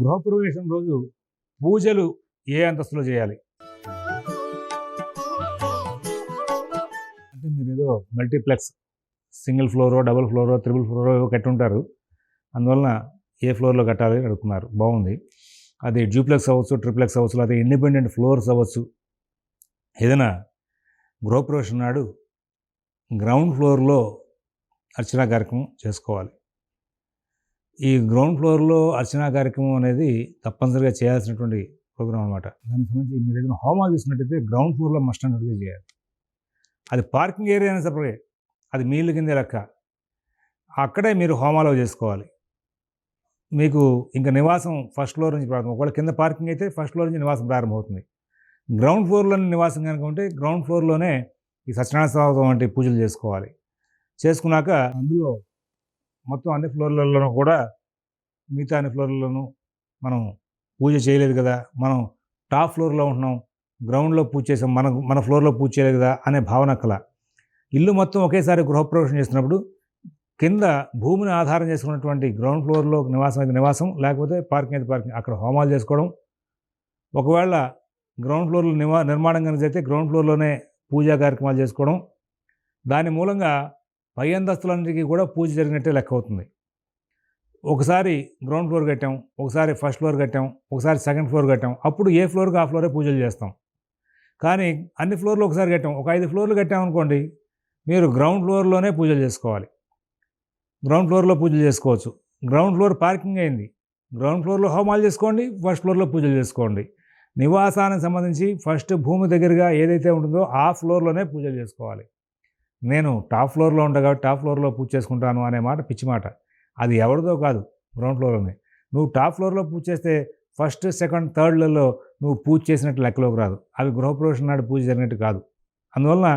గృహప్రవేశం రోజు పూజలు ఏ అంతస్తులో చేయాలి? అంటే మీరు ఏదో మల్టీప్లెక్స్ సింగిల్ ఫ్లోరో డబుల్ ఫ్లోరో త్రిబుల్ ఫ్లోరో ఏవో కట్టుంటారు. అందువలన ఏ ఫ్లోర్లో కట్టాలి అడుగుతున్నారు. బాగుంది. అది డ్యూప్లెక్స్ అవ్వచ్చు ట్రిప్లెక్స్ అవ్వచ్చు లేకపోతే ఇండిపెండెంట్ ఫ్లోర్స్ అవ్వచ్చు. ఏదైనా గృహప్రవేశం నాడు గ్రౌండ్ ఫ్లోర్లో అర్చనా కార్యక్రమం చేసుకోవాలి. ఈ గ్రౌండ్ ఫ్లోర్లో అర్చనా కార్యక్రమం అనేది తప్పనిసరిగా చేయాల్సినటువంటి ప్రోగ్రామ్ అనమాట దానికి సంబంధించి మీరు ఏదైనా హోమాలు తీసుకున్నట్టయితే గ్రౌండ్ ఫ్లోర్లో మస్ట్ అన్నట్టుగా చేయాలి. అది పార్కింగ్ ఏరియా అయినా సపరేట్ అది మీళ్ళ కిందే లెక్క. అక్కడే మీరు హోమాలు చేసుకోవాలి. మీకు ఇంకా నివాసం ఫస్ట్ ఫ్లోర్ నుంచి ప్రారంభం ఒకవేళ కింద పార్కింగ్ అయితే ఫస్ట్ ఫ్లోర్ నుంచి నివాసం ప్రారంభమవుతుంది. గ్రౌండ్ ఫ్లోర్లోనే నివాసం కనుక ఉంటే గ్రౌండ్ ఫ్లోర్లోనే ఈ సత్యనారాయణ స్వామి వంటి పూజలు చేసుకోవాలి. చేసుకున్నాక అందులో మొత్తం అన్ని ఫ్లోర్లలోనూ కూడా మిగతా అన్ని ఫ్లోర్లలోనూ మనం పూజ చేయలేదు కదా. మనం టాప్ ఫ్లోర్లో ఉంటున్నాం గ్రౌండ్లో పూజ చేసాం మన మన ఫ్లోర్లో పూజ చేయలేదు కదా అనే భావన కల. ఇల్లు మొత్తం ఒకేసారి గృహప్రవేశం చేసినప్పుడు కింద భూమిని ఆధారం చేసుకున్నటువంటి గ్రౌండ్ ఫ్లోర్లో నివాసం అయితే నివాసం లేకపోతే పార్కింగ్ అయితే పార్కింగ్ అక్కడ హోమాలు చేసుకోవడం. ఒకవేళ గ్రౌండ్ ఫ్లోర్లో నివా నిర్మాణం కనుక అయితే గ్రౌండ్ ఫ్లోర్లోనే పూజా కార్యక్రమాలు చేసుకోవడం. దాని మూలంగా పై అంతస్తులన్నిటికీ కూడా పూజ జరిగినట్టే లెక్క అవుతుంది. ఒకసారి గ్రౌండ్ ఫ్లోర్ కట్టాం ఒకసారి ఫస్ట్ ఫ్లోర్ కట్టాం ఒకసారి సెకండ్ ఫ్లోర్ కట్టాం అప్పుడు ఏ ఫ్లోర్కి ఆ ఫ్లోరే పూజలు చేస్తాం. కానీ అన్ని ఫ్లోర్లు ఒకసారి కట్టాం ఒక ఐదు ఫ్లోర్లు కట్టాం అనుకోండి మీరు గ్రౌండ్ ఫ్లోర్లోనే పూజలు చేసుకోవాలి. గ్రౌండ్ ఫ్లోర్లో పూజలు చేసుకోవచ్చు. గ్రౌండ్ ఫ్లోర్ పార్కింగ్ అయింది. గ్రౌండ్ ఫ్లోర్లో హోమాలు చేసుకోండి ఫస్ట్ ఫ్లోర్లో పూజలు చేసుకోండి. నివాసానికి సంబంధించి ఫస్ట్ భూమి దగ్గరగా ఏదైతే ఉంటుందో ఆ ఫ్లోర్లోనే పూజలు చేసుకోవాలి. నేను టాప్ ఫ్లోర్లో ఉంటా కాబట్టి టాప్ ఫ్లోర్లో పూజ చేసుకుంటాను అనే మాట పిచ్చి మాట. అది ఎవరిదో కాదు గ్రౌండ్ ఫ్లోర్లోనే. నువ్వు టాప్ ఫ్లోర్లో పూజ చేస్తే ఫస్ట్ సెకండ్ థర్డ్లలో నువ్వు పూజ చేసినట్టు లెక్కలోకి రాదు. అవి గృహప్రవేశం నాడు పూజ జరిగినట్టు కాదు. అందువలన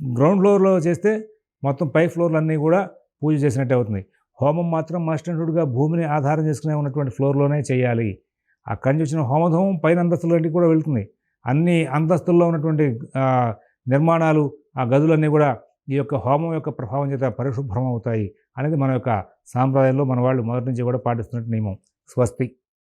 గ్రౌండ్ ఫ్లోర్లో చేస్తే మొత్తం పై ఫ్లోర్లన్నీ కూడా పూజ చేసినట్టే అవుతుంది. హోమం మాత్రం మస్టెంటుడుగా భూమిని ఆధారం చేసుకునే ఉన్నటువంటి ఫ్లోర్లోనే చేయాలి. అక్కడి నుంచి వచ్చిన హోమధూమం పైన అంతస్తులకి కూడా వెళ్తుంది. అన్ని అంతస్తుల్లో ఉన్నటువంటి నిర్మాణాలు ఆ గదులన్నీ కూడా ఈ యొక్క హోమం యొక్క ప్రభావం చేత పరిశుభ్రం అవుతాయి అనేది మన యొక్క సాంప్రదాయంలో మన వాళ్ళు మొదటి నుంచి కూడా పాటిస్తున్నట్టు నియమం. స్వస్తి.